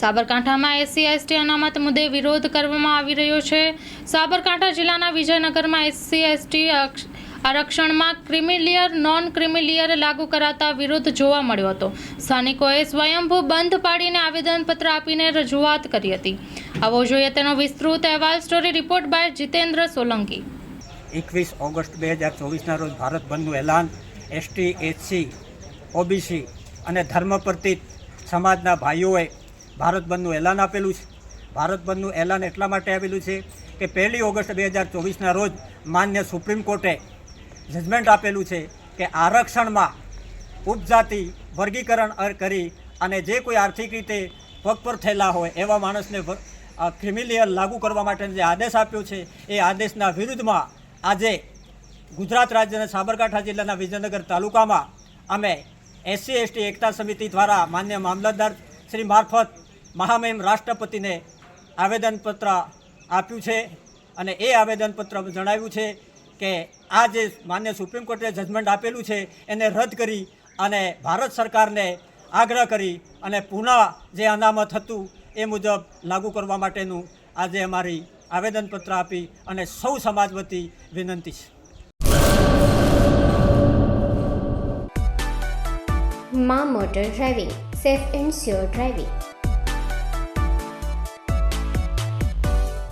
સાબરકાંઠામાં SC, ST અનામત મુદ્દે વિરોધ કરવામાં આવી રહ્યો છે. સાબરકાંઠા જિલ્લાના વિજયનગરમાં SC, ST આરક્ષણમાં creamy layer non creamy layer લાગુ કરાતા વિરોધ જોવા મળ્યો હતો. સ્થાનિકોએ સ્વયંભૂ બંધ પાડીને આવેદનપત્ર આપીને રજૂઆત કરી હતી. આવો જોઈએ તેનો વિસ્તૃત અહેવાલ story report by Jitendra Solanki. એકવીસ ઓગસ્ટ બે હજાર ચોવીસના રોજ ભારત બંધનું એલાન. એસટી એચસી ઓબીસી અને ધર્મ પ્રતિક સમાજના ભાઈઓએ ભારત બંધનું એલાન આપેલું છે. ભારત બંધનું એલાન એટલા માટે આવેલું છે કે પહેલી ઓગસ્ટ બે હજાર ચોવીસના રોજ માન્ય સુપ્રીમ કોર્ટે જજમેન્ટ આપેલું છે કે આરક્ષણમાં ઉપજાતિ વર્ગીકરણ કરી અને જે કોઈ આર્થિક રીતે પગ પર થયેલા હોય એવા માણસને ક્રિમિલિયર લાગુ કરવા માટેનો જે આદેશ આપ્યો છે, એ આદેશના વિરુદ્ધમાં આજે ગુજરાત રાજ્યના સાબરકાંઠા જિલ્લાના વિજયનગર તાલુકામાં અમે એસસી, એસટી, એકતા સમિતિ દ્વારા માન્ય મામલતદાર શ્રી મારફત મહામહિમ રાષ્ટ્રપતિને આવેદનપત્ર આપ્યું છે અને એ આવેદનપત્ર જણાવ્યું છે કે આ જે માન્ય સુપ્રીમ કોર્ટે જજમેન્ટ આપેલું છે, એને રદ કરી અને ભારત સરકારને આગ્રહ કરી અને પુનઃ જે અનામત હતું એ મુજબ લાગુ કરવા માટેનું આજે અમારી આવેદનપત્ર આપી અને સૌ સમાજ વતી વિનંતી છે. મા motor driving, safe and sure driving.